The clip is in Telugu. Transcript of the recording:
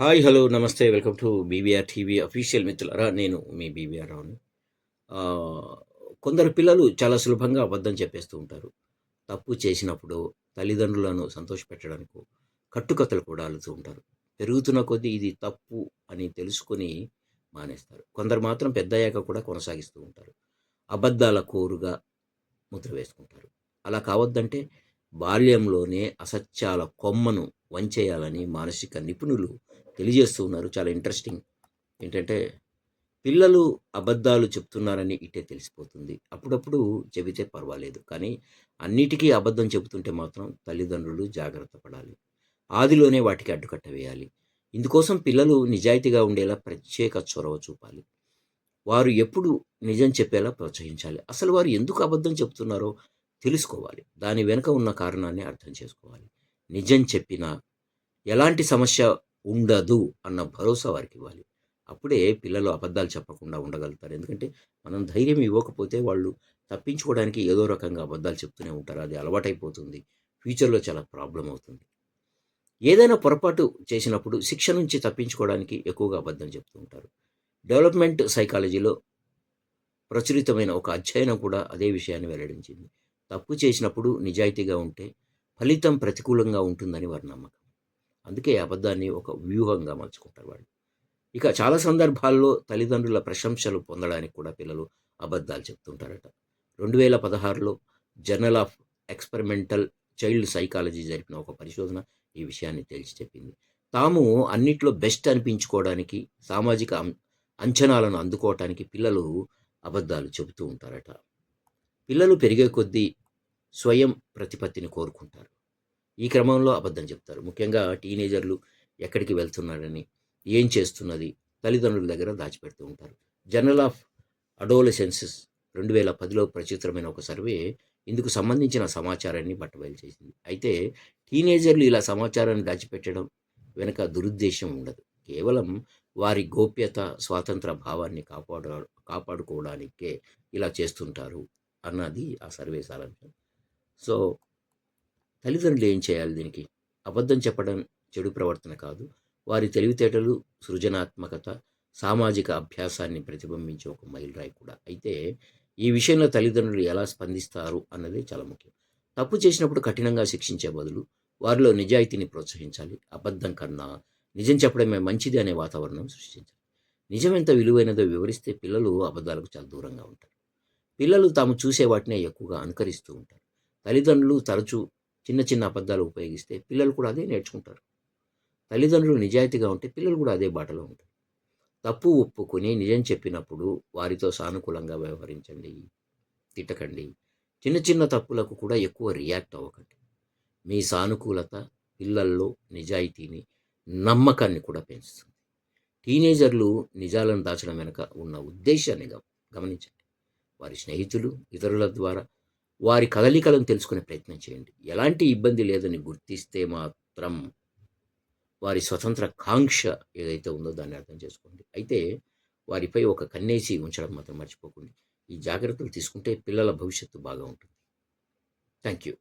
హాయ్ హలో నమస్తే welcome to BBR TV official మిత్రులరా. నేను మీ బీబీఆర్ రావుని కొందరు పిల్లలు చాలా సులభంగా అబద్ధం చెప్పేస్తూ ఉంటారు. తప్పు చేసినప్పుడు తల్లిదండ్రులను సంతోషపెట్టడానికి కట్టుకథలు కూడా అల్లుతూ ఉంటారు. పెరుగుతున్న కొద్దీ ఇది తప్పు అని తెలుసుకొని మానేస్తారు. కొందరు మాత్రం పెద్దయ్యాక కూడా కొనసాగిస్తూ ఉంటారు. అబద్ధాల కోరుగా ముద్ర వేసుకుంటారు. అలా కావద్దంటే బాల్యంలోనే అసత్యాల కొమ్మను వంచేయాలని మానసిక నిపుణులు తెలియజేస్తూ ఉన్నారు. చాలా ఇంట్రెస్టింగ్ ఏంటంటే పిల్లలు అబద్ధాలు చెప్తున్నారని ఇట్టే తెలిసిపోతుంది. అప్పుడప్పుడు చెబితే పర్వాలేదు. కానీ అన్నిటికీ అబద్ధం చెబుతుంటే మాత్రం తల్లిదండ్రులు జాగ్రత్త పడాలి. ఆదిలోనే వాటికి అడ్డుకట్ట వేయాలి. ఇందుకోసం పిల్లలు నిజాయితీగా ఉండేలా ప్రత్యేక చొరవ చూపాలి. వారు ఎప్పుడు నిజం చెప్పేలా ప్రోత్సహించాలి. అసలు వారు ఎందుకు అబద్ధం చెప్తున్నారో తెలుసుకోవాలి. దాని వెనుక ఉన్న కారణాన్ని అర్థం చేసుకోవాలి. నిజం చెప్పినా ఎలాంటి సమస్య ఉండదు అన్న భరోసా వారికి ఇవ్వాలి. అప్పుడే పిల్లలు అబద్ధాలు చెప్పకుండా ఉండగలుగుతారు. ఎందుకంటే మనం ధైర్యం ఇవ్వకపోతే వాళ్ళు తప్పించుకోవడానికి ఏదో రకంగా అబద్ధాలు చెప్తూనే ఉంటారు. అది అలవాటైపోతుంది. ఫ్యూచర్లో చాలా ప్రాబ్లం అవుతుంది. ఏదైనా పొరపాటు చేసినప్పుడు శిక్ష నుంచి తప్పించుకోవడానికి ఎక్కువగా అబద్ధం చెప్తూ ఉంటారు. డెవలప్మెంట్ సైకాలజీలో ప్రచురితమైన ఒక అధ్యయనం కూడా అదే విషయాన్ని వెల్లడించింది. తప్పు చేసినప్పుడు నిజాయితీగా ఉంటే ఫలితం ప్రతికూలంగా ఉంటుందని వారి నమ్మకం. అందుకే అబద్ధాన్ని ఒక వ్యూహంగా మలుచుకుంటారు వాళ్ళు. ఇక చాలా సందర్భాల్లో తల్లిదండ్రుల ప్రశంసలు పొందడానికి కూడా పిల్లలు అబద్ధాలు చెప్తుంటారట. రెండు వేల పదహారులో journal of experimental child psychology జరిపిన ఒక పరిశోధన ఈ విషయాన్ని తేల్చి చెప్పింది. తాము అన్నిట్లో బెస్ట్ అనిపించుకోవడానికి సామాజిక అంచనాలను అందుకోవటానికి పిల్లలు అబద్ధాలు చెబుతూ ఉంటారట. పిల్లలు పెరిగే కొద్దీ స్వయం ప్రతిపత్తిని కోరుకుంటారు. ఈ క్రమంలో అబద్ధం చెప్తారు. ముఖ్యంగా టీనేజర్లు ఎక్కడికి వెళ్తున్నారని ఏం చేస్తున్నది తల్లిదండ్రుల దగ్గర దాచిపెడుతూ ఉంటారు. జర్నల్ ఆఫ్ అడోలసెన్సెస్ రెండు వేల పదిలో ప్రచురితమైన ఒక సర్వే ఇందుకు సంబంధించిన సమాచారాన్ని బట్టబయలు చేసింది. అయితే టీనేజర్లు ఇలా సమాచారాన్ని దాచిపెట్టడం వెనుక దురుద్దేశం ఉండదు. కేవలం వారి గోప్యత స్వాతంత్ర భావాన్ని కాపాడు కాపాడుకోవడానికే ఇలా చేస్తుంటారు అన్నది ఆ సర్వే సారాంశం సో తల్లిదండ్రులు ఏం చేయాలి దీనికి? అబద్ధం చెప్పడం చెడు ప్రవర్తన కాదు. వారి తెలివితేటలు సృజనాత్మకత సామాజిక అభ్యాసాన్ని ప్రతిబింబించే ఒక మైలురాయి కూడా. అయితే ఈ విషయంలో తల్లిదండ్రులు ఎలా స్పందిస్తారు అన్నదే చాలా ముఖ్యం. తప్పు చేసినప్పుడు కఠినంగా శిక్షించే బదులు వారిలో నిజాయితీని ప్రోత్సహించాలి. అబద్ధం కన్నా నిజం చెప్పడమే మంచిది అనే వాతావరణం సృష్టించాలి. నిజం ఎంత విలువైనదో వివరిస్తే పిల్లలు అబద్ధాలకు చాలా దూరంగా ఉంటారు. పిల్లలు తాము చూసే వాటినే ఎక్కువగా అనుకరిస్తూ ఉంటారు. తల్లిదండ్రులు తరచూ చిన్న చిన్న అబద్ధాలు ఉపయోగిస్తే పిల్లలు కూడా అదే నేర్చుకుంటారు. తల్లిదండ్రులు నిజాయితీగా ఉంటే పిల్లలు కూడా అదే బాటలో ఉంటారు. తప్పు ఒప్పుకొని నిజం చెప్పినప్పుడు వారితో సానుకూలంగా వ్యవహరించండి తిట్టకండి. చిన్న చిన్న తప్పులకు కూడా ఎక్కువ రియాక్ట్ అవ్వకండి. మీ సానుకూలత పిల్లల్లో నిజాయితీని నమ్మకాన్ని కూడా పెంచుతుంది. టీనేజర్లు నిజాలను దాచడం వెనుక ఉన్న ఉద్దేశాన్ని గమ- గమనించండి. వారి స్నేహితులు ఇతరుల ద్వారా వారి కదలికలను తెలుసుకునే ప్రయత్నం చేయండి. ఎలాంటి ఇబ్బంది లేదని గుర్తిస్తే మాత్రం వారి స్వతంత్ర కాంక్ష ఏదైతే ఉందో దాన్ని అర్థం చేసుకోండి. అయితే వారిపై ఒక కన్నేసి ఉంచడం మాత్రం మర్చిపోకండి. ఈ జాగ్రత్తలు తీసుకుంటే పిల్లల భవిష్యత్తు బాగా ఉంటుంది. Thank you